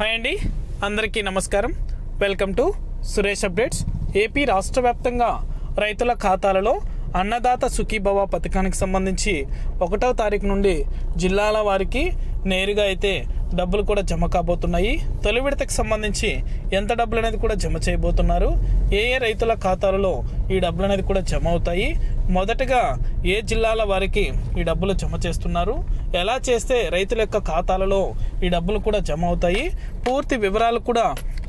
Hi అండి. అందరికీ నమస్కారం. Welcome to Suresh updates. AP రాష్ట్ర వ్యాప్తంగా రైతుల ఖాతాలలో అన్నదాత సుఖీభవ పథకానికి సంబంధించి ఒకటో తారీఖు నుండి జిల్లాల వారికి నేరుగా అయితే డబ్బులు కూడా జమ కాబోతున్నాయి. తొలి విడతకు సంబంధించి ఎంత డబ్బులు అనేది కూడా జమ చేయబోతున్నారు. ఏ ఏ రైతుల ఖాతాలలో ఈ డబ్బులు అనేది కూడా జమ అవుతాయి. మొదటగా ఏ జిల్లాల వారికి ఈ డబ్బులు జమ చేస్తున్నారు? ఎలా చేస్తే రైతుల యొక్క ఖాతాలలో ఈ డబ్బులు కూడా జమ అవుతాయి? పూర్తి వివరాలు కూడా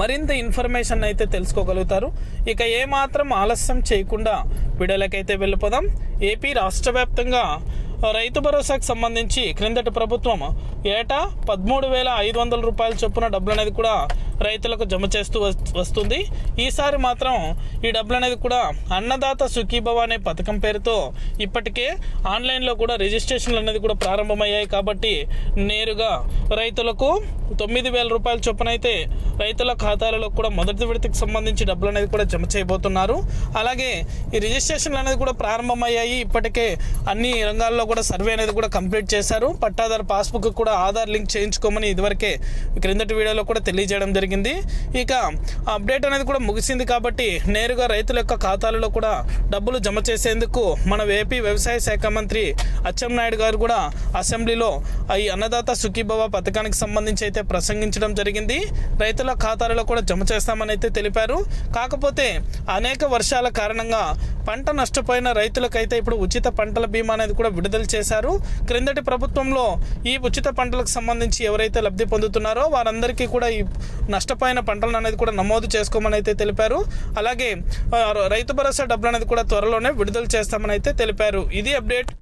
మరింత ఇన్ఫర్మేషన్ అయితే తెలుసుకోగలుగుతారు. ఇక ఏమాత్రం ఆలస్యం చేయకుండా వీడియోలకైతే వెళ్ళిపోదాం. ఏపీ రాష్ట్ర వ్యాప్తంగా రైతు భరోసాకు సంబంధించి క్రిందటి ప్రభుత్వం ఏటా పదమూడు వేల ఐదు వందల రూపాయల చొప్పున డబ్బులు అనేది కూడా రైతులకు జమ చేస్తూ వస్తుంది. ఈసారి మాత్రం ఈ డబ్బులు అనేది కూడా అన్నదాత సుఖీభవ అనే పథకం పేరుతో ఇప్పటికే ఆన్లైన్లో కూడా రిజిస్ట్రేషన్లు అనేది కూడా ప్రారంభమయ్యాయి. కాబట్టి నేరుగా రైతులకు తొమ్మిది వేల రూపాయల చొప్పున అయితే రైతుల ఖాతాలలో కూడా మొదటి విడతకు సంబంధించి డబ్బులు అనేది కూడా జమ చేయబోతున్నారు. అలాగే ఈ రిజిస్ట్రేషన్లు అనేది కూడా ప్రారంభమయ్యాయి. ఇప్పటికే అన్ని రంగాల్లో కూడా సర్వే అనేది కూడా కంప్లీట్ చేశారు. పట్టాదారు పాస్బుక్ కూడా ఆధార్ లింక్ చేయించుకోమని ఇదివరకే క్రిందటి వీడియోలో కూడా తెలియజేయడం జరిగింది. ఇక అప్డేట్ అనేది కూడా ముగిసింది కాబట్టి నేరుగా రైతుల యొక్క ఖాతాలలో కూడా డబ్బులు జమ చేసేందుకు మన ఏపీ వ్యవసాయ శాఖ మంత్రి అచ్చెన్నాయుడు గారు కూడా అసెంబ్లీలో ఈ అన్నదాత సుఖీభవ పథకానికి సంబంధించి అయితే ప్రసంగించడం జరిగింది. రైతుల ఖాతాలలో కూడా జమ చేస్తామని అయితే తెలిపారు. కాకపోతే అనేక వర్షాల కారణంగా పంట నష్టపోయిన రైతులకైతే ఇప్పుడు ఉచిత పంటల బీమా అనేది కూడా విడుదల చేశారు. క్రిందటి ప్రభుత్వంలో ఈ ఉచిత పంటలకు సంబంధించి ఎవరైతే లబ్ధి పొందుతున్నారో వారందరికీ కూడా ఈ నష్టపోయిన పంటలను అనేది కూడా నమోదు చేసుకోమని అయితే తెలిపారు. అలాగే రైతు భరోసా డబ్బులు అనేది కూడా త్వరలోనే విడుదల చేస్తామని అయితే తెలిపారు. ఇది అప్డేట్.